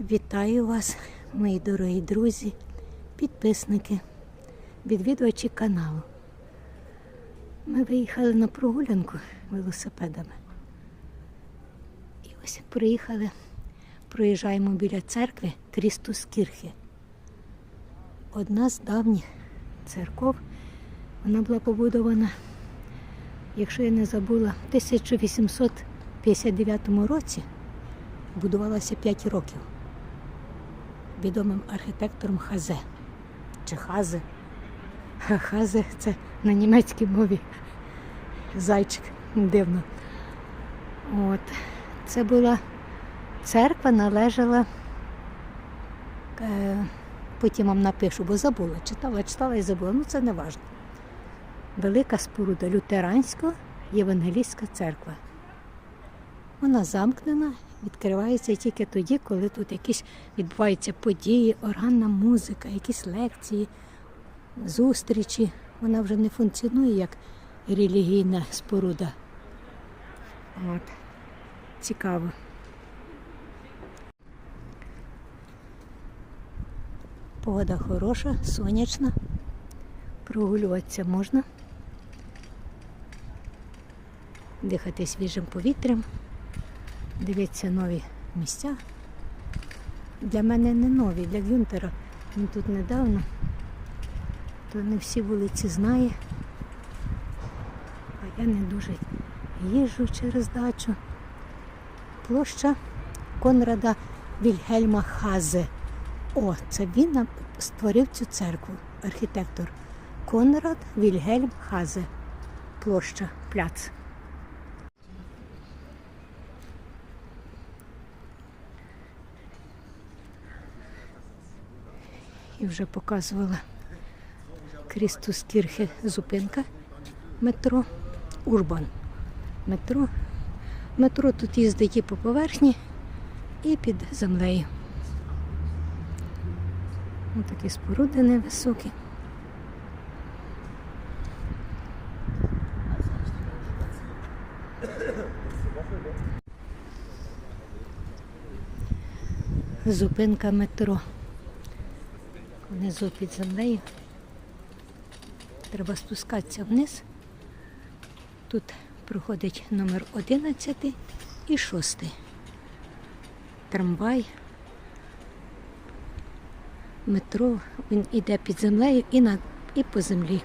Вітаю вас, мої дорогі друзі, підписники, відвідувачі каналу. Ми виїхали на прогулянку велосипедами. І ось приїхали, проїжджаємо біля церкви Крістус Кірхи. Одна з давніх церков. Вона була побудована, якщо я не забула, в 1859 році будувалася 5 років відомим архітектором Хазе. Чи Хазе. Хазе це на німецькій мові зайчик дивно. От. Це була церква, належала. Е, потім вам напишу, бо забула. Читала, читала і забула. Ну це не важливо. Велика споруда лютеранська євангелійська церква. Вона замкнена, відкривається тільки тоді, коли тут якісь відбуваються події, органна музика, якісь лекції, зустрічі. Вона вже не функціонує як релігійна споруда. От. Цікаво. Погода хороша, сонячна. Прогулюватися можна. Дихати свіжим повітрям, дивитися нові місця. Для мене не нові, для Гюнтера. Він тут недавно, то не всі вулиці знає. А я не дуже їжджу через дачу. Площа Конрада Вільгельма Хазе. О, це він створив цю церкву, архітектор. Конрад Вільгельм Хазе. Площа, пляц. І вже показувала Крістус Кірхе зупинка метро Урбан. Метро. Метро тут їздить і по поверхні, і під землею. Ось такі споруди невисокі. Зупинка метро. Внизу під землею. Треба спускатися вниз. Тут проходить номер 11 і 6. Трамвай. Метро, він іде під землею і, на, і по землі.